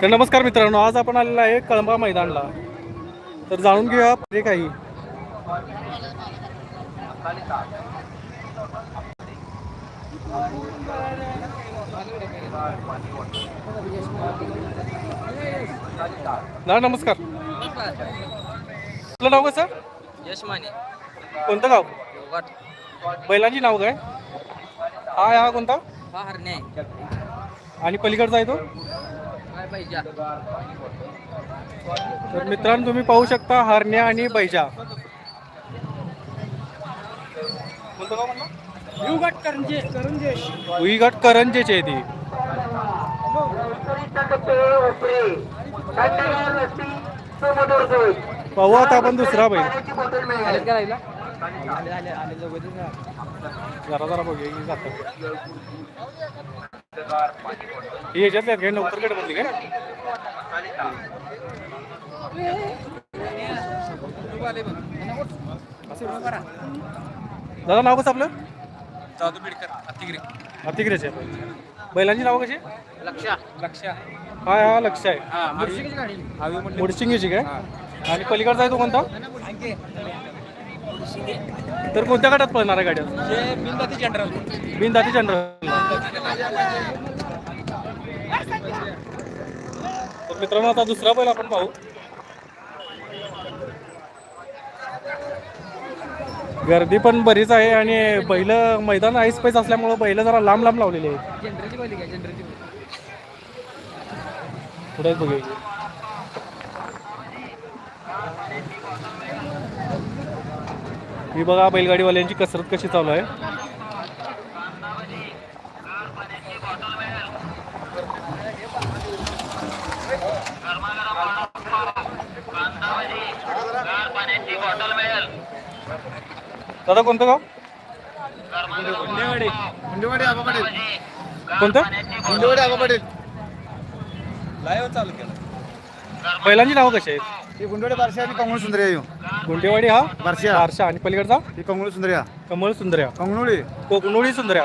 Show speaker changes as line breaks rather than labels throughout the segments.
तर नमस्कार मित्रांनो आज आपण आलेलो आहे कळंबा मैदानला. तर जाणून घेऊया पुढे काही. दादा नमस्कार. आपलं नाव कसं?
यश माने
कोणतं गाव?
वाट.
बैलांची नाव काय? हा हा कोणता?
हा हरणे.
आणि पलीकडचा आहे तो?
काय
तर मित्रांनो तुम्ही पाहू शकता हरण्या आणि बैजा कोणतं गाव म्हणलं
युगट करंजे करंजे
उईघाट करंजेचे आहे ती पाहू आता आपण दुसरा बैल जरा जरा बघूया ही जातं ही याच्यात आहेत नवतरकडे मधली काय? दादा नाव कसं आपलं?
जादू बिडकर अतिगिरी.
अतिग्रेचे. बैलांची नाव कशी?
लक्ष. लक्ष.
काय हा लक्ष आहे.
हा मुर्शिदची गाडी. हवी म्हणले
मुडशिंगीची काय? आणि पलीकडचा आहे तो कोणता? तर कोणत्या गटात पळणार आहे गाड्या
बिंदाती जनरल
बिनदाती जनरल तर मित्रांनो आता दुसरा बैल आपण पाहू. गर्दी पण बरीच आहे आणि बैल मैदान आईस पैस असल्यामुळं बैल जरा लांब लांब लावलेली आहे पुढे बघूया. ही बघा बैलगाडीवाल्यांची कसरत कशी चालू आहे. दादा कोणतं गाव?
आबा पाटील
कोणतं?
गुंडेवाडी आबा पाटील
लाईव्ह चालू केलं
बैलांची नावं कशी आहेत?
गुंडेवाडी बारशा आणि कंगळ सुंदर्या येऊ
गुंडेवाडी हा?
बारशा.
बारशा. आणि पलीकडचा?
ही कंगळ सुंदर्या.
कमळ सुंदर्या.
कंगणुळी
कोकणोळी सुंदर्या.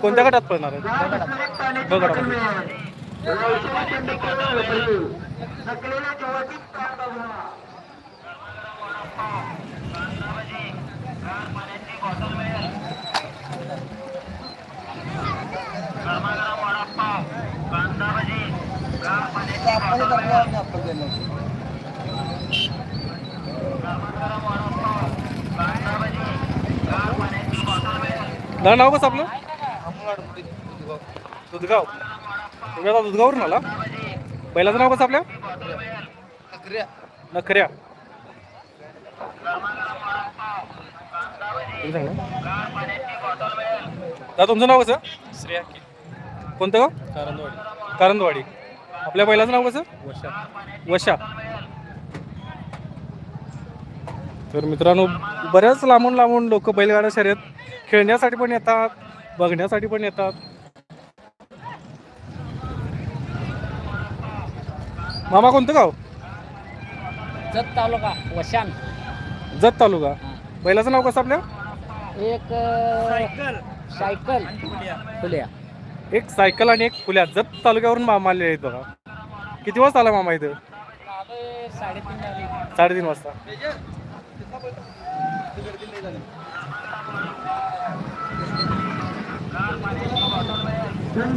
कोणत्या गटात पळणार आहेत ब गटामध्ये दादा नाव कसं आपलं? दुधगाव. तुम्ही आता दुधगावरून आला. बैलाचं नाव कसं आपल्या? नखऱ्या. दादा तुमचं नाव कसं?
श्रेया
कोणतं गाव?
कारंदवाडी.
कारंदवाडी. आपल्या बैलाचं नाव कसं?
वर्षा
वशा. तर मित्रांनो बऱ्याच लांबून लांबून लोक बैलगाडा शर्यत खेळण्यासाठी पण येतात बघण्यासाठी पण येतात. मामा कोणतं गाव?
जत तालुका वशान.
जत तालुका. बैलाचं नाव कसं आपल्या?
एक सायकल. सायकल. फुल्या.
एक सायकल आणि एक फुल्या. जत तालुक्यावरून मामा आलेले आहेत बघा. किती वाजता आला मामा इथं?
साडेतीन
दादा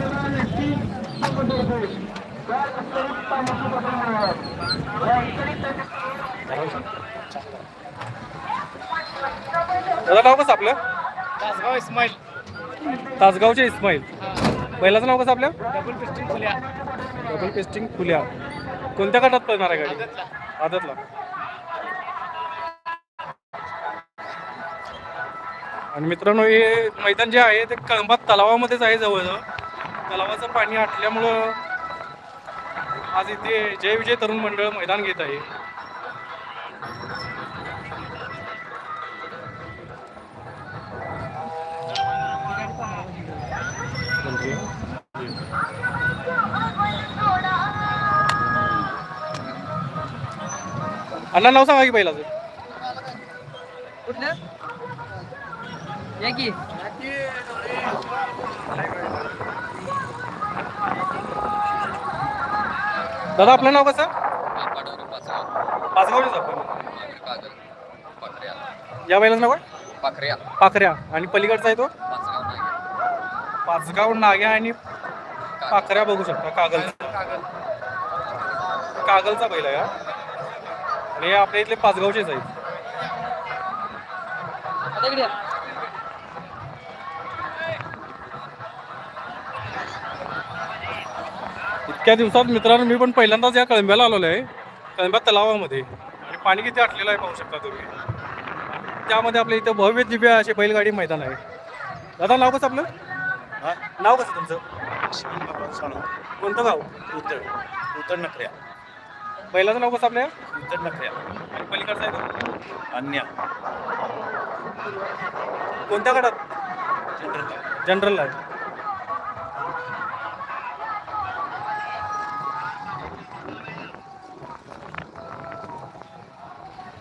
नाव कसं आपलं?
तासगाव इस्माईल.
तासगावचे इस्माईल. बैलाचं नाव कसं आपलं?
डबल पिस्टिंग खुल्या.
डबल पेस्टिंग फुल्या कोणत्या गटात पळणार आहे गाडी? आदतला. आणि मित्रांनो हे मैदान जे आहे ते कळंबात तलावामध्येच आहे जवळजवळ. तलावाचं पाणी आटल्यामुळं आज इथे जय विजय तरुण मंडळ मैदान घेत आहे. अण्णा नाव सांगा की पहिलाचं.
कुठलं या की
दादा आपलं नाव कसं? पाचगावचेच आपण. या बैलाचं नाव काय?
पाखऱ्या.
पाखऱ्या आणि पलीकडचा आहे तो?
पाचगाव
नाग्या आणि पाखऱ्या बघू शकता कागल कागलचा बैल आहे आणि आपल्या इथले पाचगावचेच आहेत
आता इकडे या.
इतक्या दिवसात मित्रांनो मी पण पहिल्यांदाच या कळंब्याला आलेलो आहे. कळंब्या तलावामध्ये. आणि पाणी किती आटलेलं आहे पाहू शकता तुम्ही. त्यामध्ये आपल्या इथं भव्य दिव्य असे बैलगाडी मैदान आहे. दादा नाव कसं आपलं? नाव कसं तुमचं? कोणतं गाव?
उत्तर उत्तर नखऱ्या
बैलाचं नाव कसं आपल्या?
उत्तर नखऱ्या
आणि पलीकडचं आहे
अन्य.
कोणत्या गटात? जनरल. आहे.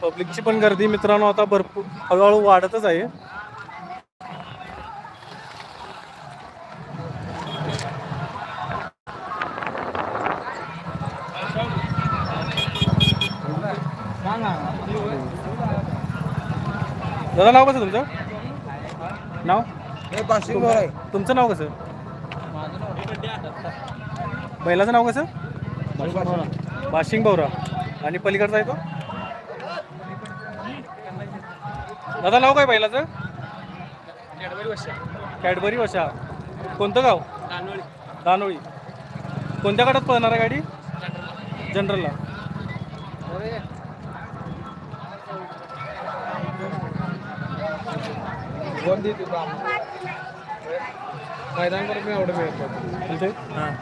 पब्लिकची पण गर्दी मित्रांनो आता भरपूर हळूहळू वाढतच आहे. दादा नाव कसं तुमचं? नाव? तुमचं नाव कसं? बैलाचं नाव कसं? बाशिंग भवरा आणि पलीकडचा आहे तो? दादा नाव काय बैलाचं कॅडबरी वशा कोणतं गाव? दानोळी. कोणत्या गाडात पळणार आहे गाडी? जनरलला. मैदान मी एवढं मिळतो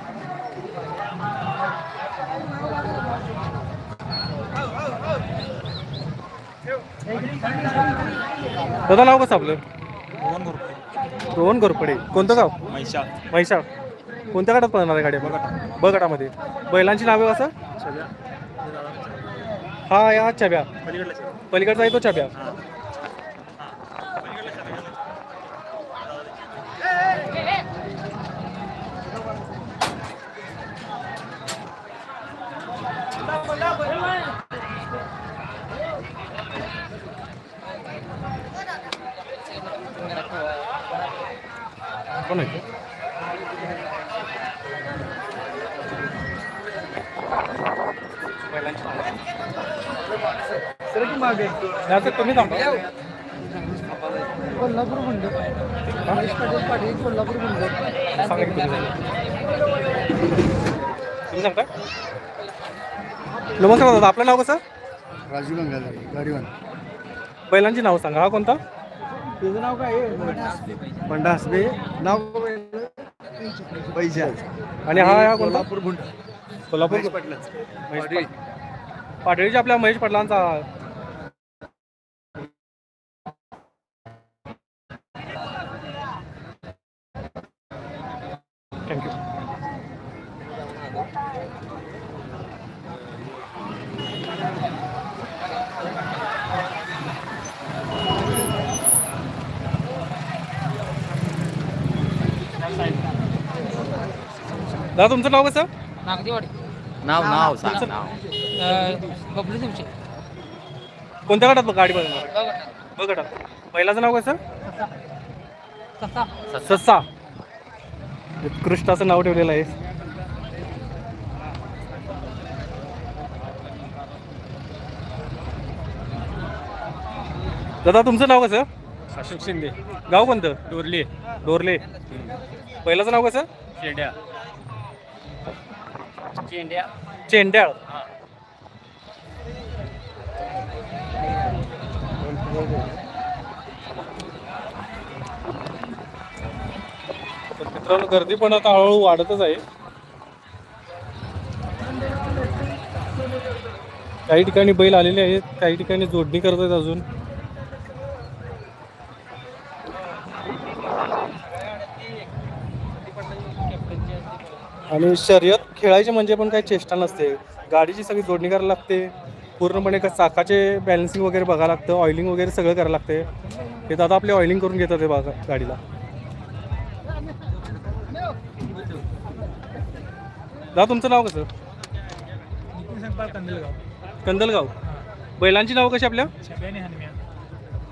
दादा नाव कसं आपलं? रोहन घोरपडे. कोणतं गाव?
मैशा
म्हैसाळ कोणत्या गटात पळणार आहे गाडी? ब गटामध्ये बैलांची नावे कसं हा या छब्या. पलीकडचा आहे तो छब्या. कोण आहे. नाही, तुम्ही थांबा.
कोल्हापूर मंडळ रमेश पाटील पाटील कोल्हापूर
तुम्ही. सांगता नमस्कार दादा आपलं नाव कसं?
राजू गंगाधर गाडीवान
बैलांची नाव सांगा. हा कोणता?
तुझं नाव काय पंडा हसबे नाव पैशा
आणि हा हा कोणता
कोल्हापूर गुंड
कोल्हापूर
महेश पाटलाच. पाटील.
पाटील. पाटळीच्या आपल्या महेश पाटलांचा थँक्यू दादा तुमचं नाव कसं?
नागदेवाडी.
नाव नाव सांग
तुमचं-
नाव.
बबलू
कोणत्या गटात गाडी बघणार बघ गटात. पहिलाचं नाव कसं?
कसा
सस्सा उत्कृष्ट असं नाव ठेवलेलं आहे. दादा तुमचं नाव कसं? अशोक शिंदे. गाव कोणतं?
डोरली.
डोरले. पहिल्याचं नाव कसं?
शेंड्या.
चेंड्याळ तर मित्रांनो गर्दी पण आता हळूहळू वाढतच आहे. काही ठिकाणी बैल आलेले आहेत काही ठिकाणी जोडणी करत आहेत अजून. आणि शर्यत खेळायची म्हणजे पण काही चेष्टा नसते. गाडीची सगळी जोडणी करायला लागते. पूर्णपणे का चाकाचे बॅलन्सिंग वगैरे बघावं लागतं. ऑइलिंग वगैरे सगळं करायला लागते. हे दादा आपले ऑइलिंग करून घेतात ते बघा गाडीला. दादा तुमचं नाव कसं? कंदलगाव. बैलांची नाव कशी आपल्या?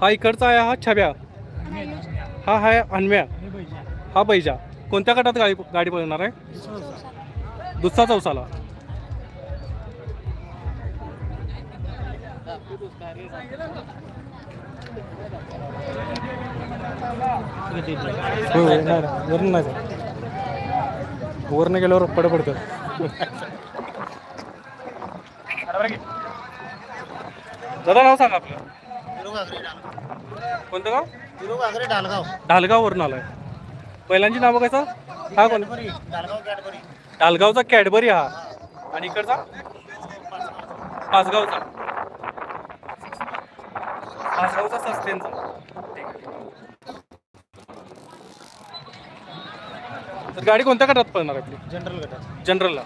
हा इकडचा आहे हा छब्या. हा आहे हनम्या हा बैजा. कोणत्या गटात गाडी गाडी पळणार आहे? दुसरा चौसाला. होय, होय, नाही, नाही, वरून नाही. वरनं गेल्यावर पड पडतं. दादा नाव सांगा आपलं. कोणतं गाव? ढालगाव वरून आलाय. पहिल्यांची नावं कसं? हा कोण? ढालगावचा कॅडबरी. हा. आणि इकडचा? पाचगावचा. पाचगावचा सस्टेनचा तर गाडी कोणत्या गटात पळणार आपली?
जनरल गटात.
जनरलला.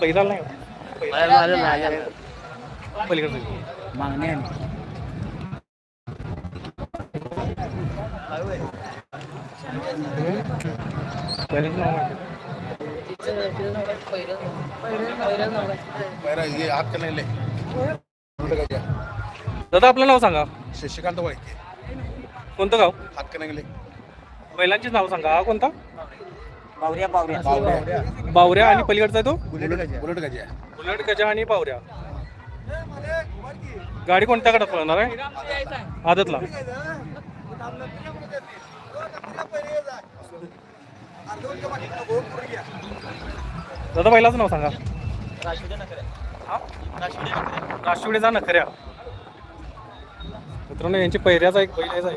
पहिला नाही. पलीकडे
मागणी
दादा आपलं नाव सांगा.
शशिकांत वळके.
कोणतं गाव?
हात कनेले
बैलांचे नाव सांगा. हा कोणता?
पावऱ्या पावऱ्या
बावऱ्या. आणि पलीकडचा आहे तो?
बुलेट गजा
बुलेट गजा आणि बावऱ्या. गाडी कोणत्या गटात पळणार आहे? आदतला. दादा बैलाचं नाव सांगा. हा? राशिवडेचा नखऱ्या. मित्रांनो यांची पहिऱ्याचा एक बैल आहे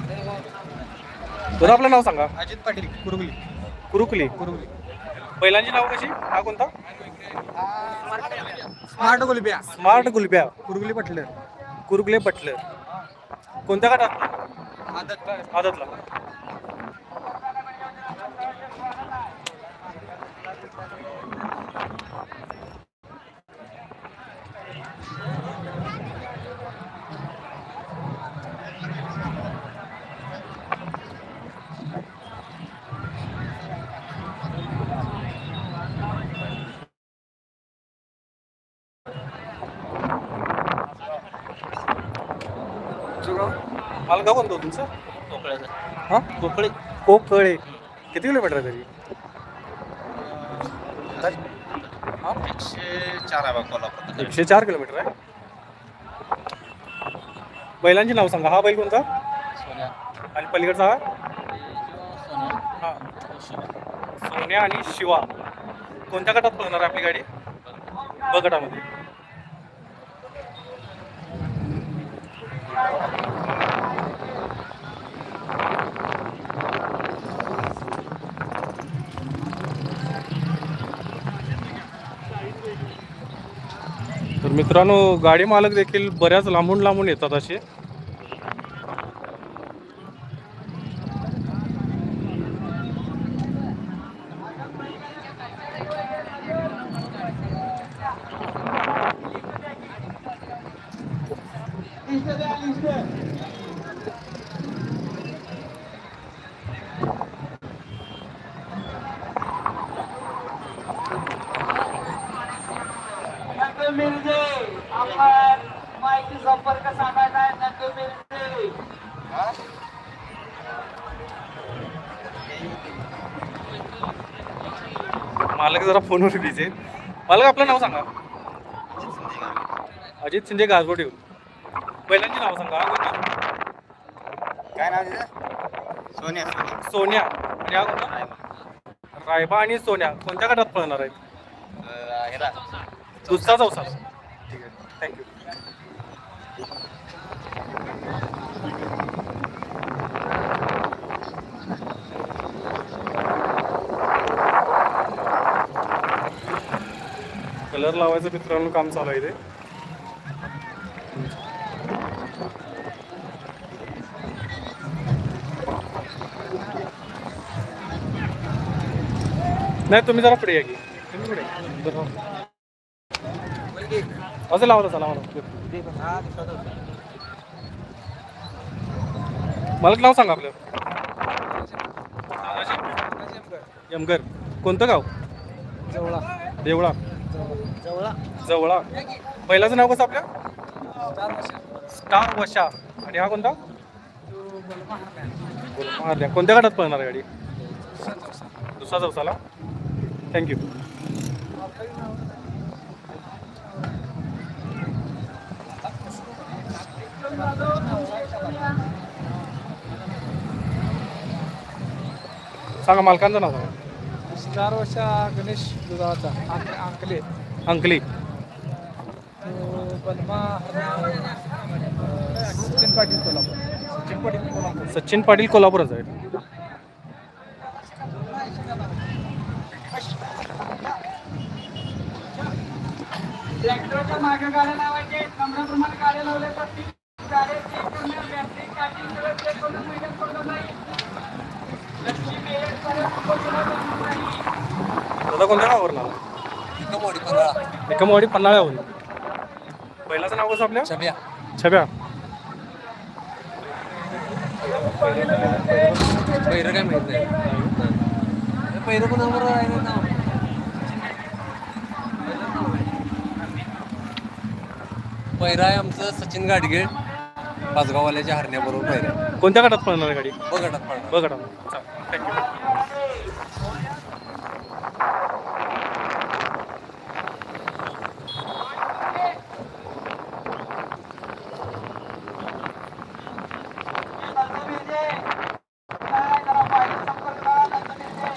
दादा आपलं नाव सांगा.
अजित पाटील कुरुगली
कुरुकली.
कुरुगली
बैलांची नाव कशी? हा कोणता?
स्मार्ट गुलब्या.
स्मार्ट गुलब्या.
कुरुगली पटलं.
कुरुकले बटलर कोणत्या गटात आदतला. मालगाव कोणतं तुमचं? हा?
कोकळे.
कोकळे. किती किलोमीटर आहे तरी? हा?
एकशे चार आहे बा कोल्हापूर.
एकशे चार किलोमीटर आहे. बैलांची नाव सांगा. हा बैल कोणता? आणि पलीकडचा हा? हा. सोन्या आणि शिवा. कोणत्या गटात पळणार आहे आपली गाडी? ब गटामध्ये. तर मित्रांनो गाडी मालक देखील बऱ्याच लांबून लांबून येतात असे. मालक जरा फोनवर बिझी आहेत. मालक आपलं नाव सांगा. अजित शिंदे येऊन पहिल्यांची नाव सांगा.
काय नाव तिचं सोन्या. सोन्या.
सोन्या आणि हा कोणता? रायबा आणि सोन्या. कोणत्या गटात पळणार आहेत? दुसरा चौसा. ठीक आहे. थँक्यू कलर लावायचं मित्रांनो काम चालू आहे ते नाही तुम्ही जरा पुढे या की. तुम्ही पुढे. असं लावलं चला मला मला नाव सांगा आपलं. यमगर कोणतं गाव?
जवळा
देवळा.
जवळा.
जवळा. पहिल्याचं नाव कसं आपल्या स्टार वशा. आणि हा कोणता? कोणत्या गटात पळणार आहे गाडी? दुसरा चौसाला. थँक्यू सांगा मालकांचं नाव सांगा.
चार वर्षा गणेश दुधाचा अंक अंकले. सचिन पाटील कोल्हापूर. सचिन पाटील कोल्हापूर.
सचिन पाटील कोल्हापूरच आहे
ट्रॅक्टरच्या मागे गाड्या लावायचे कमराप्रमाणे गाड्या लावल्या तर ती गाड्या चेक करणं बॅटरी काटिंग सगळं चेक करणं महिन्यात पडलं नाही. लक्ष्मी मेहर पर्यंत पोहोचलं जाणार नाही.
दादा कोणत्या गावावर नाव एकमवाडी पन्हाळ्याहून. पहिल्याचं नाव कसं आपल्या?
छब्या.
छब्या.
पहिरं काय माहीत नाही. पहिरं कोणावर आहे नाव? पहिरा आहे आमचं सचिन गाडगे पाचगाववाल्याच्या हरण्याबरोबर पहिरा
कोणत्या गटात पळणार आहे गाडी?
बघा पडणार
बघ गटात. थँक्यू
नंदू मिरजे काय जरा माहिती संपर्क करा नंदू मिरजे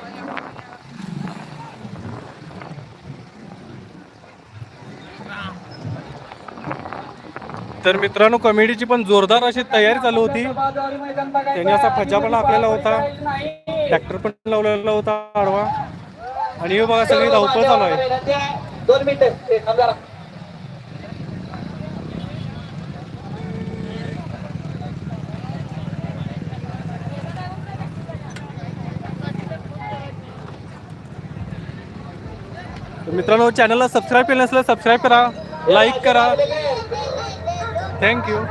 तर मित्रांनो कॉमेडीची पण जोरदार अशी तयारी चालू होती. त्यांनी असा फज्जा पण आपल्याला होता. ट्रॅक्टर पण लावलेला होता आडवा. आणि हे बघा सगळी धावपळ चालू आहे. मित्रांनो चॅनलला सबस्क्राईब केलं नसलं सबस्क्राईब करा. लाईक करा. थँक्यू